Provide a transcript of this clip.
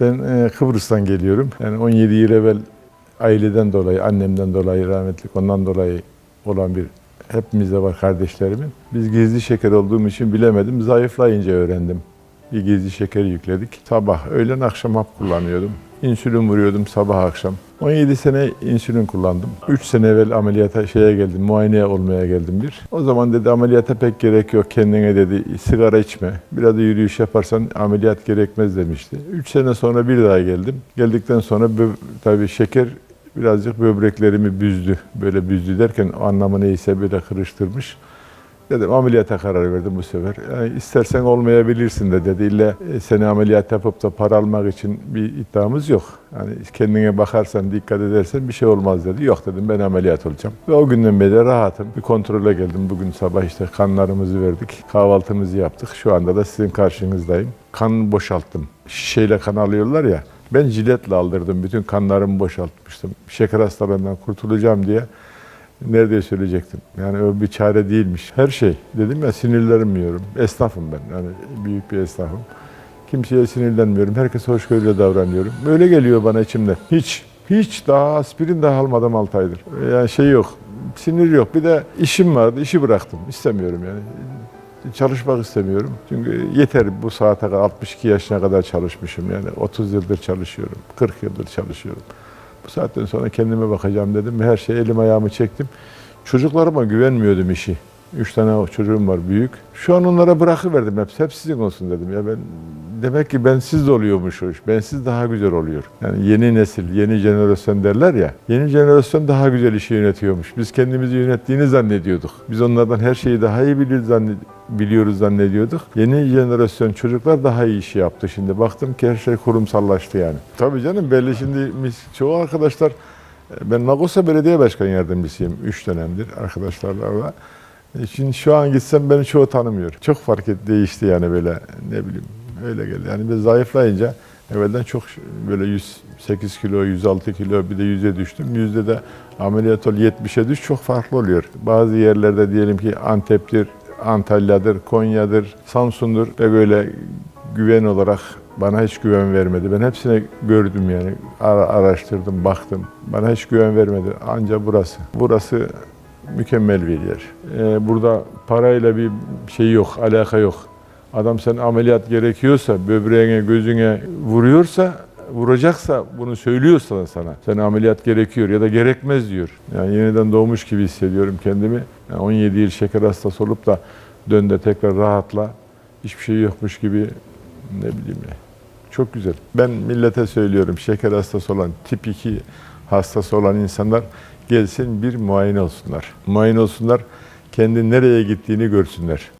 Ben e, Kıbrıs'tan geliyorum. Yani 17 yıl evvel aileden dolayı, annemden dolayı, rahmetlik ondan dolayı olan bir hepimizde var kardeşlerimin. Biz gizli şeker olduğum için bilemedim. Zayıflayınca öğrendim. Bir gizli şeker yükledik. Sabah, öğlen, akşam hap kullanıyordum. İnsülin vuruyordum sabah akşam. 17 sene insülin kullandım. 3 sene evvel ameliyata şeye geldim, muayene olmaya geldim bir. O zaman dedi ameliyata pek gerek yok kendine dedi sigara içme. Biraz da yürüyüş yaparsan ameliyat gerekmez demişti. 3 sene sonra bir daha geldim. Geldikten sonra tabii şeker birazcık böbreklerimi büzdü. Böyle büzdü derken anlamı neyse böyle kırıştırmış. Dedim ameliyata karar verdim bu sefer. Yani istersen olmayabilirsin de dedi. İlle e, seni ameliyat yapıp da para almak için bir iddiamız yok. Yani kendine bakarsan, dikkat edersen bir şey olmaz dedi. Yok dedim ben ameliyat olacağım. Ve o günden beri rahatım. Bir kontrole geldim. Bugün sabah işte kanlarımızı verdik. Kahvaltımızı yaptık. Şu anda da sizin karşınızdayım. Kan boşalttım. Şişeyle kan alıyorlar ya. Ben jiletle aldırdım. Bütün kanlarımı boşaltmıştım. Şeker hastalığından kurtulacağım diye nerede söyleyecektim. Yani bir çare değilmiş. Her şey. Dedim ya sinirlerim yiyorum. Esnafım ben. Yani büyük bir esnafım. Kimseye sinirlenmiyorum. Herkese hoşgörüyle davranıyorum. Böyle geliyor bana içimde. Hiç, hiç daha aspirin daha almadım 6 aydır. Yani şey yok. Sinir yok. Bir de işim vardı. işi bıraktım. İstemiyorum yani. Çalışmak istemiyorum. Çünkü yeter bu saate kadar 62 yaşına kadar çalışmışım. Yani 30 yıldır çalışıyorum. 40 yıldır çalışıyorum. Bu saatten sonra kendime bakacağım dedim. Her şey elim ayağımı çektim. Çocuklarıma güvenmiyordum işi. Üç tane çocuğum var büyük. Şu an onlara bırakıverdim hepsi. Hep sizin olsun dedim. Ya ben demek ki bensiz de oluyormuş o iş. Bensiz daha güzel oluyor. Yani yeni nesil, yeni jenerasyon derler ya. Yeni jenerasyon daha güzel işi yönetiyormuş. Biz kendimizi yönettiğini zannediyorduk. Biz onlardan her şeyi daha iyi bilir zanned biliyoruz zannediyorduk. Yeni jenerasyon çocuklar daha iyi işi yaptı şimdi. Baktım ki her şey kurumsallaştı yani. Tabii canım belli şimdi çoğu arkadaşlar ben Nagosa Belediye Başkan Yardımcısıyım 3 dönemdir arkadaşlarla. E Şimdi şu an gitsem beni çoğu tanımıyor. Çok fark et, değişti yani böyle ne bileyim öyle geldi. Yani biz zayıflayınca evvelden çok böyle 108 kilo, 106 kilo bir de yüze düştüm. Yüzde de ameliyat ol 70'e düş çok farklı oluyor. Bazı yerlerde diyelim ki Antep'tir, Antalya'dır, Konya'dır, Samsun'dur ve böyle güven olarak bana hiç güven vermedi. Ben hepsine gördüm yani. Ara- araştırdım, baktım. Bana hiç güven vermedi. Anca burası. Burası mükemmel bir yer. Ee, burada parayla bir şey yok, alaka yok. Adam sen ameliyat gerekiyorsa, böbreğine, gözüne vuruyorsa, vuracaksa bunu söylüyorsa sana, sen ameliyat gerekiyor ya da gerekmez diyor. Yani yeniden doğmuş gibi hissediyorum kendimi. Yani 17 yıl şeker hastası olup da dön de tekrar rahatla, hiçbir şey yokmuş gibi ne bileyim ya. Çok güzel. Ben millete söylüyorum şeker hastası olan, tip 2 hastası olan insanlar gelsin bir muayene olsunlar. Muayene olsunlar, kendi nereye gittiğini görsünler.